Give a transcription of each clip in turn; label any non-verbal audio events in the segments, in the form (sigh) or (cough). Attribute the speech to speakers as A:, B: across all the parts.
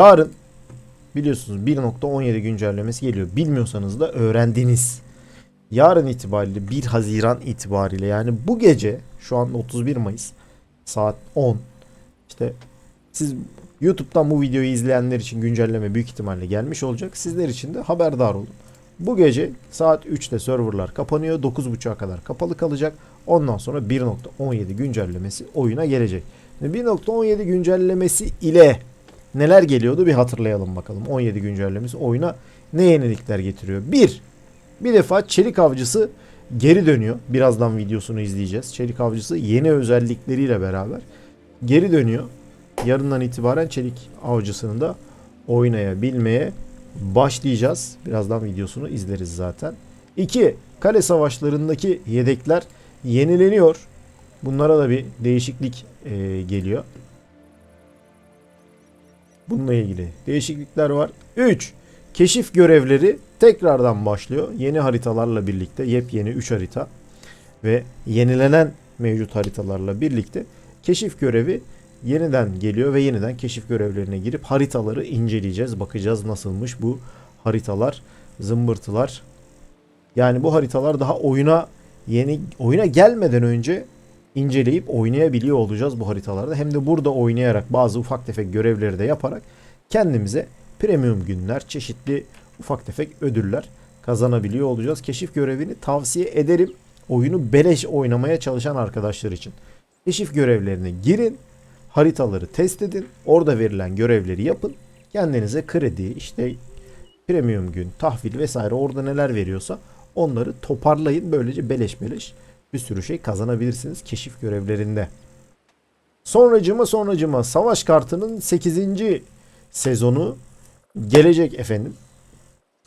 A: Yarın biliyorsunuz 1.17 güncellemesi geliyor. Bilmiyorsanız da öğrendiniz. Yarın itibariyle 1 Haziran itibariyle yani bu gece şu an 31 Mayıs saat 10 işte siz YouTube'dan bu videoyu izleyenler için güncelleme büyük ihtimalle gelmiş olacak. Sizler için de haberdar olun. Bu gece saat 3'te serverlar kapanıyor. 9.30'a kadar kapalı kalacak. Ondan sonra 1.17 güncellemesi oyuna gelecek. Şimdi 1.17 güncellemesi ile neler geliyordu bir hatırlayalım bakalım. 17 güncellemesi oyuna ne yenilikler getiriyor? 1. Bir defa Çelik Avcısı geri dönüyor. Birazdan videosunu izleyeceğiz. Çelik Avcısı yeni özellikleriyle beraber geri dönüyor. Yarından itibaren Çelik Avcısı'nı da oynayabilmeye başlayacağız. Birazdan videosunu izleriz zaten. 2. Kale savaşlarındaki yedekler yenileniyor. Bunlara da bir değişiklik e, geliyor. Bununla ilgili değişiklikler var. 3. Keşif görevleri tekrardan başlıyor. Yeni haritalarla birlikte yepyeni 3 harita ve yenilenen mevcut haritalarla birlikte keşif görevi yeniden geliyor ve yeniden keşif görevlerine girip haritaları inceleyeceğiz. Bakacağız nasılmış bu haritalar, zımbırtılar. Yani bu haritalar daha oyuna yeni oyuna gelmeden önce inceleyip oynayabiliyor olacağız bu haritalarda. Hem de burada oynayarak bazı ufak tefek görevleri de yaparak kendimize premium günler, çeşitli ufak tefek ödüller kazanabiliyor olacağız. Keşif görevini tavsiye ederim. Oyunu beleş oynamaya çalışan arkadaşlar için. Keşif görevlerine girin, haritaları test edin, orada verilen görevleri yapın. Kendinize kredi, işte premium gün, tahvil vesaire orada neler veriyorsa onları toparlayın. Böylece beleş beleş bir sürü şey kazanabilirsiniz keşif görevlerinde. Sonracıma sonracıma savaş kartının 8. sezonu gelecek efendim.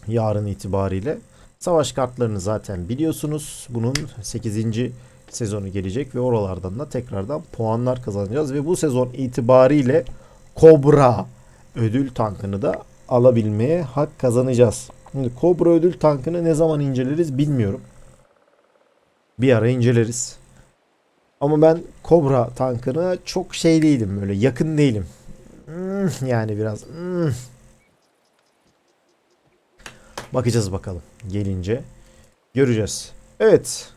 A: Yarın itibariyle. Savaş kartlarını zaten biliyorsunuz. Bunun 8. sezonu gelecek ve oralardan da tekrardan puanlar kazanacağız ve bu sezon itibariyle Cobra ödül tankını da alabilmeye hak kazanacağız. Şimdi Cobra ödül tankını ne zaman inceleriz bilmiyorum. Bir ara inceleriz. Ama ben Cobra tankına çok şey değilim böyle yakın değilim. Hmm, yani biraz hmm. bakacağız bakalım gelince göreceğiz. Evet.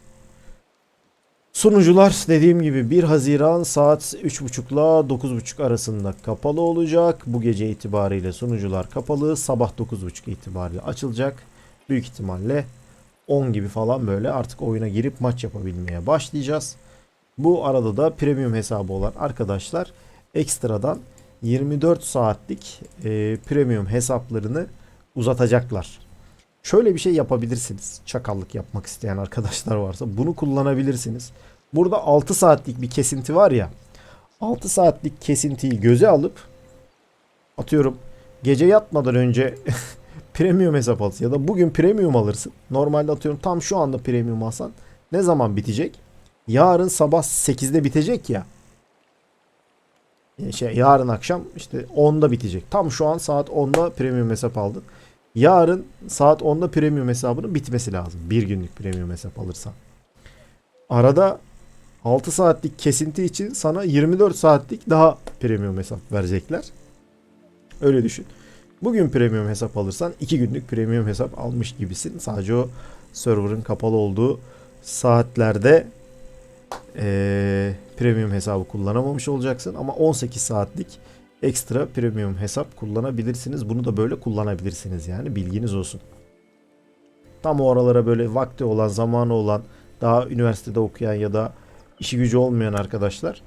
A: Sunucular dediğim gibi 1 Haziran saat 3.30 ile 9.30 arasında kapalı olacak. Bu gece itibariyle sunucular kapalı. Sabah 9.30 itibariyle açılacak. Büyük ihtimalle 10 gibi falan böyle artık oyuna girip maç yapabilmeye başlayacağız. Bu arada da premium hesabı olan arkadaşlar ekstradan 24 saatlik e, premium hesaplarını uzatacaklar. Şöyle bir şey yapabilirsiniz. Çakallık yapmak isteyen arkadaşlar varsa bunu kullanabilirsiniz. Burada 6 saatlik bir kesinti var ya. 6 saatlik kesintiyi göze alıp atıyorum gece yatmadan önce (laughs) premium hesap alırsın ya da bugün premium alırsın. Normalde atıyorum tam şu anda premium alsan ne zaman bitecek? Yarın sabah 8'de bitecek ya. Şey, yarın akşam işte 10'da bitecek. Tam şu an saat 10'da premium hesap aldın. Yarın saat 10'da premium hesabının bitmesi lazım. Bir günlük premium hesap alırsan. Arada 6 saatlik kesinti için sana 24 saatlik daha premium hesap verecekler. Öyle düşün. Bugün premium hesap alırsan 2 günlük premium hesap almış gibisin. Sadece o server'ın kapalı olduğu saatlerde ee, premium hesabı kullanamamış olacaksın. Ama 18 saatlik ekstra premium hesap kullanabilirsiniz. Bunu da böyle kullanabilirsiniz yani bilginiz olsun. Tam o aralara böyle vakti olan, zamanı olan, daha üniversitede okuyan ya da işi gücü olmayan arkadaşlar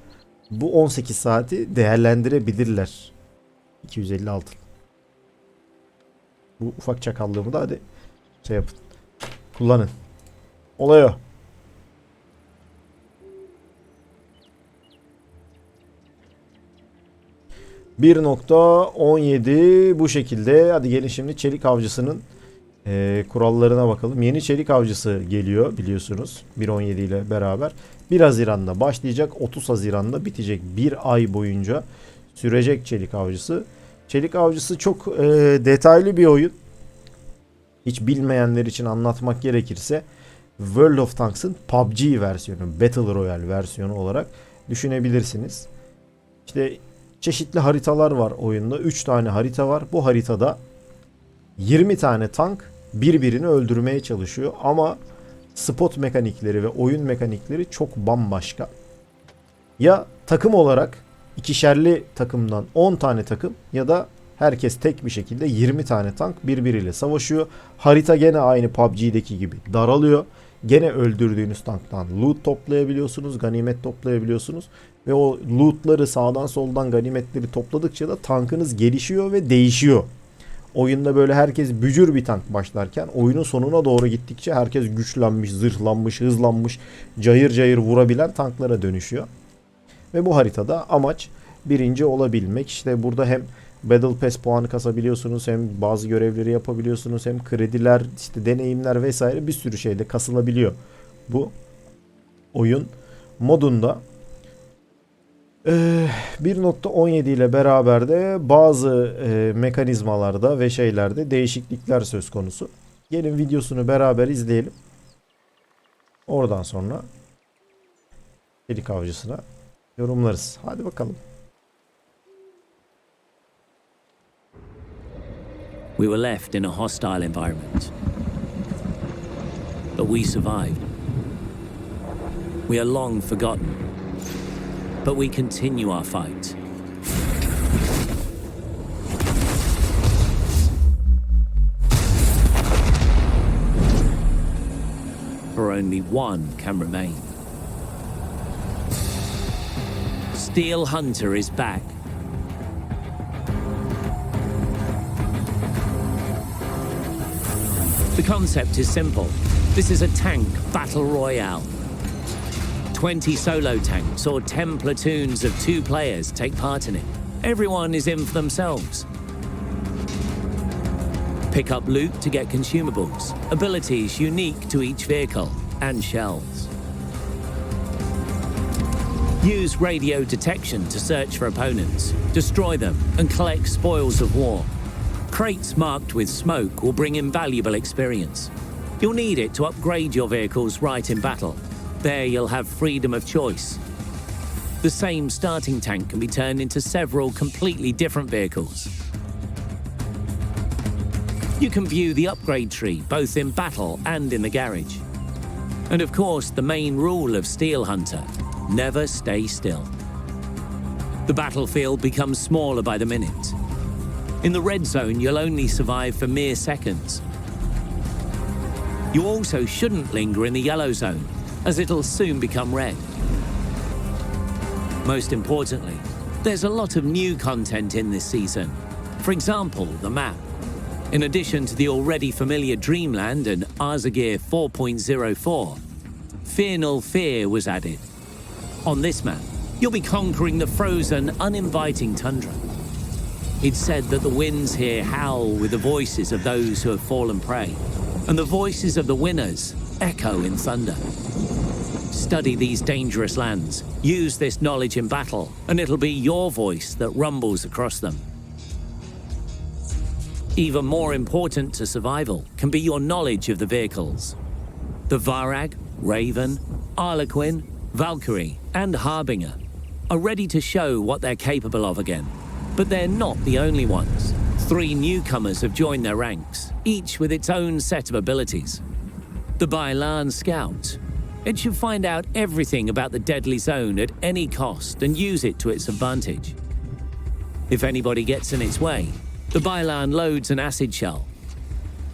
A: bu 18 saati değerlendirebilirler. 250 altın. Bu ufak çakallığımı da hadi şey yapın. Kullanın. Olay o. .17 bu şekilde. Hadi gelin şimdi çelik avcısının e, kurallarına bakalım. Yeni çelik avcısı geliyor biliyorsunuz. 1.17 ile beraber. 1 Haziran'da başlayacak. 30 Haziran'da bitecek. Bir ay boyunca sürecek çelik avcısı. Çelik avcısı çok e, detaylı bir oyun. Hiç bilmeyenler için anlatmak gerekirse World of Tanks'ın PUBG versiyonu, Battle Royale versiyonu olarak düşünebilirsiniz. İşte çeşitli haritalar var oyunda. 3 tane harita var. Bu haritada 20 tane tank birbirini öldürmeye çalışıyor ama spot mekanikleri ve oyun mekanikleri çok bambaşka. Ya takım olarak ikişerli takımdan 10 tane takım ya da herkes tek bir şekilde 20 tane tank birbiriyle savaşıyor. Harita gene aynı PUBG'deki gibi daralıyor. Gene öldürdüğünüz tanktan loot toplayabiliyorsunuz, ganimet toplayabiliyorsunuz ve o lootları sağdan soldan ganimetleri topladıkça da tankınız gelişiyor ve değişiyor. Oyunda böyle herkes bücür bir tank başlarken oyunun sonuna doğru gittikçe herkes güçlenmiş, zırhlanmış, hızlanmış, cayır cayır vurabilen tanklara dönüşüyor. Ve bu haritada amaç birinci olabilmek. İşte burada hem Battle Pass puanı kasabiliyorsunuz hem bazı görevleri yapabiliyorsunuz hem krediler, işte deneyimler vesaire bir sürü şeyde kasılabiliyor. Bu oyun modunda Ee, 1.17 ile beraber de bazı e, mekanizmalarda ve şeylerde değişiklikler söz konusu. Gelin videosunu beraber izleyelim. Oradan sonra Çelik Avcısına yorumlarız. Hadi bakalım.
B: We were left in a hostile environment. But we survived. We are long forgotten. But we continue our fight. For only one can remain. Steel Hunter is back. The concept is simple. This is a tank battle royale. 20 solo tanks or 10 platoons of two players take part in it. Everyone is in for themselves. Pick up loot to get consumables, abilities unique to each vehicle, and shells. Use radio detection to search for opponents, destroy them, and collect spoils of war. Crates marked with smoke will bring invaluable experience. You'll need it to upgrade your vehicles right in battle. There you'll have freedom of choice. The same starting tank can be turned into several completely different vehicles. You can view the upgrade tree both in battle and in the garage. And of course, the main rule of Steel Hunter never stay still. The battlefield becomes smaller by the minute. In the red zone, you'll only survive for mere seconds. You also shouldn't linger in the yellow zone, as it'll soon become red. Most importantly, there's a lot of new content in this season. For example, the map. In addition to the already familiar Dreamland and Arzagir 4.04, Fear Null Fear was added. On this map, you'll be conquering the frozen, uninviting tundra. It's said that the winds here howl with the voices of those who have fallen prey, and the voices of the winners echo in thunder. Study these dangerous lands, use this knowledge in battle, and it'll be your voice that rumbles across them. Even more important to survival can be your knowledge of the vehicles. The Varag, Raven, Arlequin, Valkyrie, and Harbinger are ready to show what they're capable of again. But they're not the only ones. Three newcomers have joined their ranks, each with its own set of abilities. The Bailan Scout. It should find out everything about the deadly zone at any cost and use it to its advantage. If anybody gets in its way, the Bailan loads an acid shell.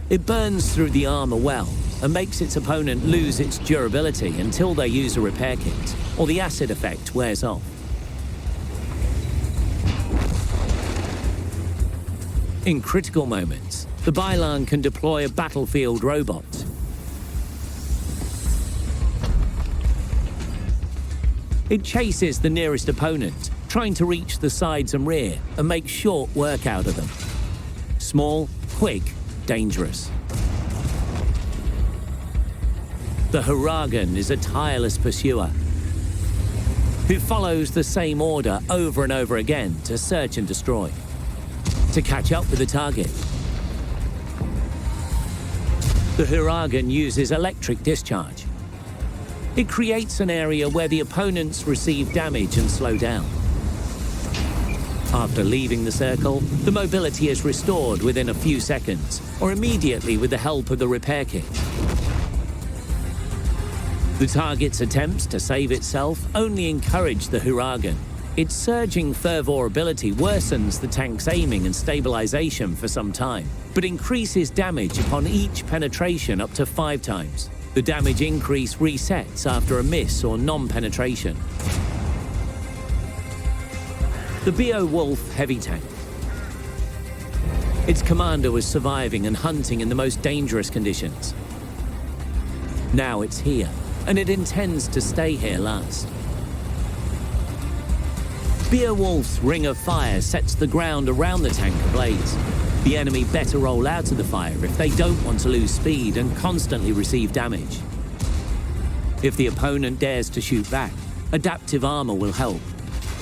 B: It burns through the armor well and makes its opponent lose its durability until they use a repair kit or the acid effect wears off. In critical moments, the Bailan can deploy a battlefield robot. It chases the nearest opponent, trying to reach the sides and rear and make short work out of them. Small, quick, dangerous. The Huragan is a tireless pursuer who follows the same order over and over again to search and destroy to catch up with the target. The Huragan uses electric discharge. It creates an area where the opponents receive damage and slow down. After leaving the circle, the mobility is restored within a few seconds, or immediately with the help of the repair kit. The target's attempts to save itself only encourage the Huragan. Its surging fervor ability worsens the tank's aiming and stabilization for some time, but increases damage upon each penetration up to five times. The damage increase resets after a miss or non penetration. The Beowulf heavy tank. Its commander was surviving and hunting in the most dangerous conditions. Now it's here, and it intends to stay here last. Beowulf's ring of fire sets the ground around the tank ablaze. The enemy better roll out of the fire if they don't want to lose speed and constantly receive damage. If the opponent dares to shoot back, adaptive armor will help.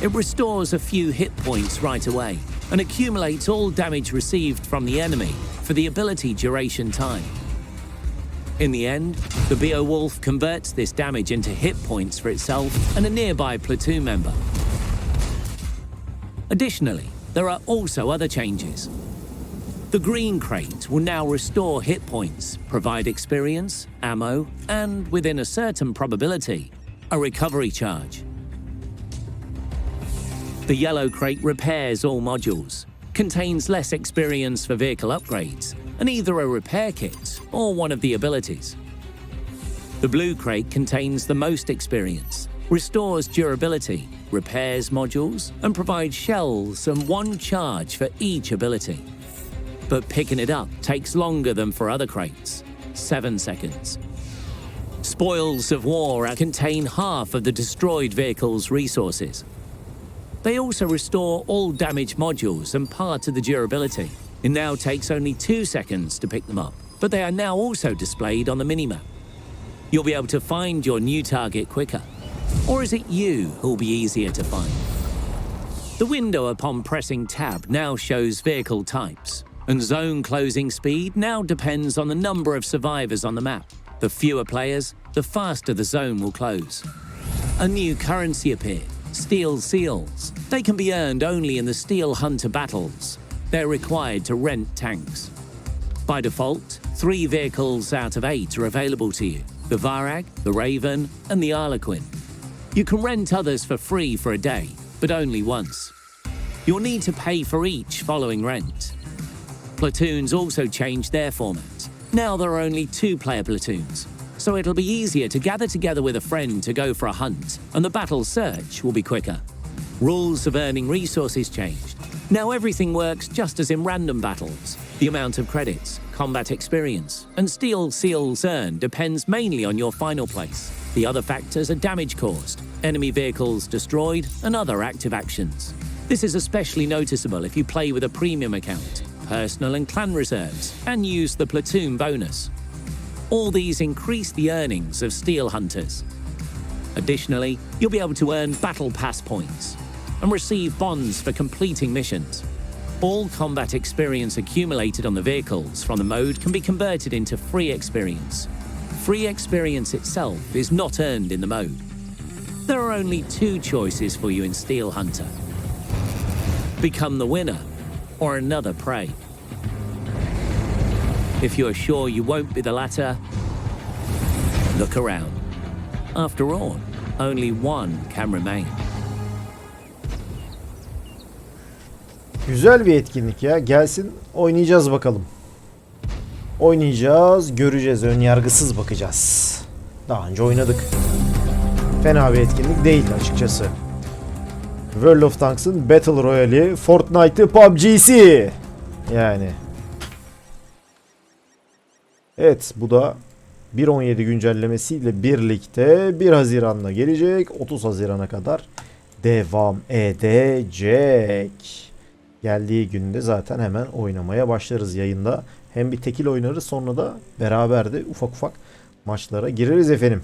B: It restores a few hit points right away and accumulates all damage received from the enemy for the ability duration time. In the end, the Beowulf converts this damage into hit points for itself and a nearby platoon member. Additionally, there are also other changes. The green crate will now restore hit points, provide experience, ammo, and within a certain probability, a recovery charge. The yellow crate repairs all modules, contains less experience for vehicle upgrades, and either a repair kit or one of the abilities. The blue crate contains the most experience, restores durability, repairs modules, and provides shells and one charge for each ability. But picking it up takes longer than for other crates 7 seconds. Spoils of war contain half of the destroyed vehicle's resources. They also restore all damaged modules and part of the durability. It now takes only 2 seconds to pick them up, but they are now also displayed on the minimap. You'll be able to find your new target quicker. Or is it you who'll be easier to find? The window upon pressing tab now shows vehicle types, and zone closing speed now depends on the number of survivors on the map. The fewer players, the faster the zone will close. A new currency appeared Steel Seals. They can be earned only in the Steel Hunter battles. They're required to rent tanks. By default, three vehicles out of eight are available to you the Varag, the Raven, and the Arlequin. You can rent others for free for a day, but only once. You'll need to pay for each following rent. Platoons also changed their format. Now there are only two player platoons, so it'll be easier to gather together with a friend to go for a hunt, and the battle search will be quicker. Rules of earning resources changed. Now everything works just as in random battles. The amount of credits, combat experience, and steel seals earned depends mainly on your final place. The other factors are damage caused, enemy vehicles destroyed, and other active actions. This is especially noticeable if you play with a premium account, personal and clan reserves, and use the platoon bonus. All these increase the earnings of Steel Hunters. Additionally, you'll be able to earn Battle Pass points and receive bonds for completing missions. All combat experience accumulated on the vehicles from the mode can be converted into free experience. Free experience itself is not earned in the mode. There are only two choices for you in Steel Hunter become the winner or another prey. If you're sure you won't be the latter, look around. After all, only one can remain.
A: Güzel bir etkinlik ya. Gelsin oynayacağız bakalım. Oynayacağız, göreceğiz. Ön yargısız bakacağız. Daha önce oynadık. Fena bir etkinlik değildi açıkçası. World of Tanks'ın Battle Royale'i, Fortnite'ı, PUBG'si. Yani. Evet bu da 1.17 güncellemesiyle birlikte 1 Haziran'da gelecek. 30 Haziran'a kadar devam edecek. Geldiği günde zaten hemen oynamaya başlarız yayında. Hem bir tekil oynarız sonra da beraber de ufak ufak maçlara gireriz efendim.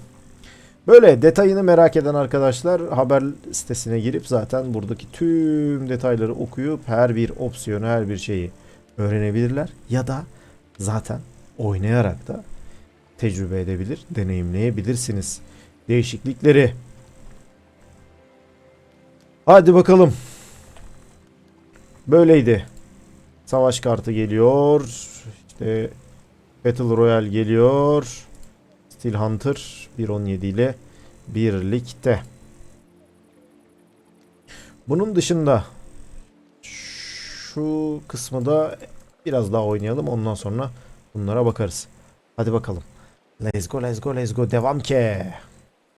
A: Böyle detayını merak eden arkadaşlar haber sitesine girip zaten buradaki tüm detayları okuyup her bir opsiyonu her bir şeyi öğrenebilirler. Ya da zaten oynayarak da tecrübe edebilir, deneyimleyebilirsiniz değişiklikleri. Hadi bakalım. Böyleydi. Savaş kartı geliyor. İşte Battle Royale geliyor. Steel Hunter 1.17 ile birlikte. Bunun dışında şu kısmı da biraz daha oynayalım. Ondan sonra bunlara bakarız. Hadi bakalım. Let's go, let's go, let's go. Devam ke.